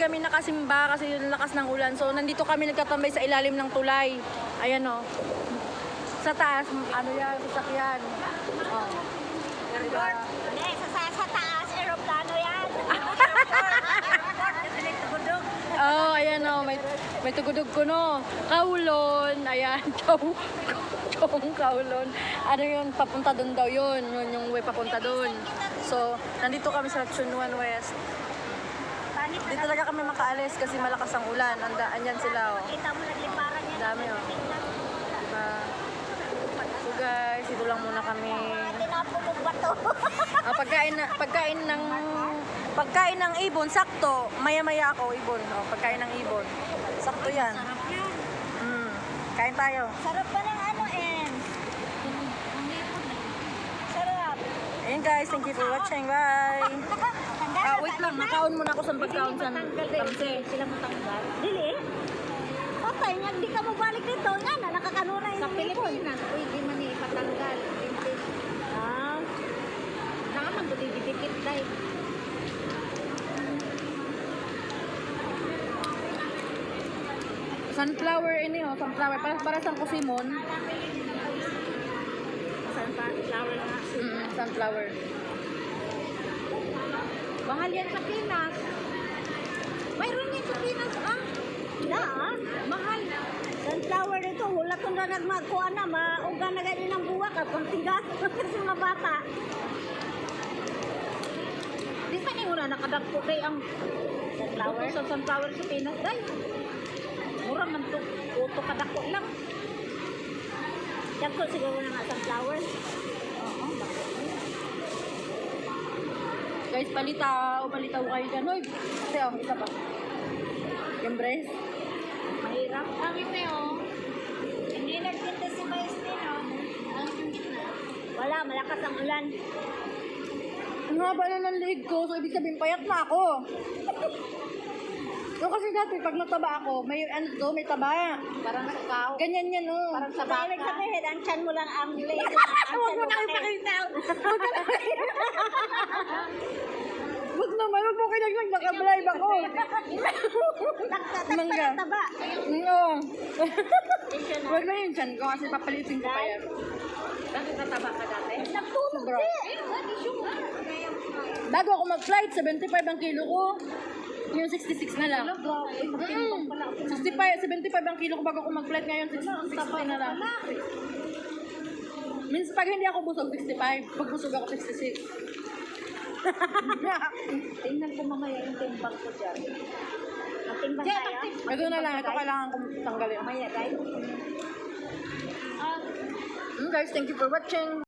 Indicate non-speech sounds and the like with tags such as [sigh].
kami nakasimba kasi yung lakas ng ulan. So, nandito kami nagtatambay sa ilalim ng tulay. Ayan o. Sa taas, ano yan, sasakyan. Oh. Diba? Hindi, sa, sa, sa taas, aeroplano yan. [laughs] [laughs] Oh, ayan o. May, may tugudog ko no. Kaulon. Ayan. [laughs] Kaw, kawong kaulon. Ano yun? Papunta doon daw yun. Yun yung way papunta doon. So, nandito kami sa Chunuan West. Hindi talaga kami makaalis kasi malakas ang ulan. Anda, andyan sila oh. Kita mo nagliparan yan. Dami oh. Diba? So guys, dito lang muna kami. Tinapulog ba to? Ah, pagkain, na, pagkain ng pagkain ng ibon, sakto. Maya-maya ako ibon. Oh, pagkain ng ibon. Sakto yan. Sarap yan. Mm. Kain tayo. Sarap pa ng ano, En. Sarap. Ayun guys, thank you for watching. Bye. Ah, wait lang, nakaon muna ako sa pagkaon sa tamse. Sila matanggal. Dili? Okay, nga, di ka mabalik dito. Nga na, nakakanuna yung Sa Pilipinas, pwede man ni ipatanggal. Ah, Naman ko didikit dahil. Sunflower ini oh, sunflower. Para, para sa kusimon. Saan pa? Flower na. Mm, sunflower. Mahal yan sa Pinas. Mayroon yan sa Pinas, ah. na ah. Mahal. Sunflower ito, wala kong na nagmakuha na, mauga na ganyan ang buwak at pantigas kasi [laughs] mga bata. Di sa ni una nakadagpo kay ang Sunflower? Sa sunflower sa Pinas, dahil. Mura man to. Uto kadako lang. Yan ko siguro na nga sunflower. Oo, dako. Guys, palitaw, palitaw kayo dyan. Hoy, kasi oh, isa pa. Yung breast. Mahirap. Ang ito oh. Hindi nagtinda si Maestin oh. Wala, malakas ang ulan. Ang haba na ng leg ko, so ibig sabihin payat na ako. [laughs] So kasi dati pag nataba ako, may ano to, may taba. Parang nakakaw. Ganyan yan no. Parang sa Sa ibig sabihin, ang chan mo lang ang [laughs] leg. Huwag mo na kayo pakita. [laughs] Huwag naman, huwag mo kayo nag nakablive ako. Mangga. Taba. Oo. Huwag na yung chan ko kasi papalitin ko pa yan. Bakit nataba ka dati? Nagtulog eh. Bago ako mag-flight, 75 ang kilo ko. Yung 66 na lang. Mm. 65, 75 ang kilo ko bago ako mag-flight ngayon, 66 na lang. Means pag hindi ako busog, 65. Pag busog ako, 66. [laughs] Tingnan ko mamaya yung timbang ko dyan. Matimbang Diyan, tayo. magtimbang. Ito na lang, ito kailangan kong tanggalin. Mamaya, guys. Mm, guys, thank you for watching.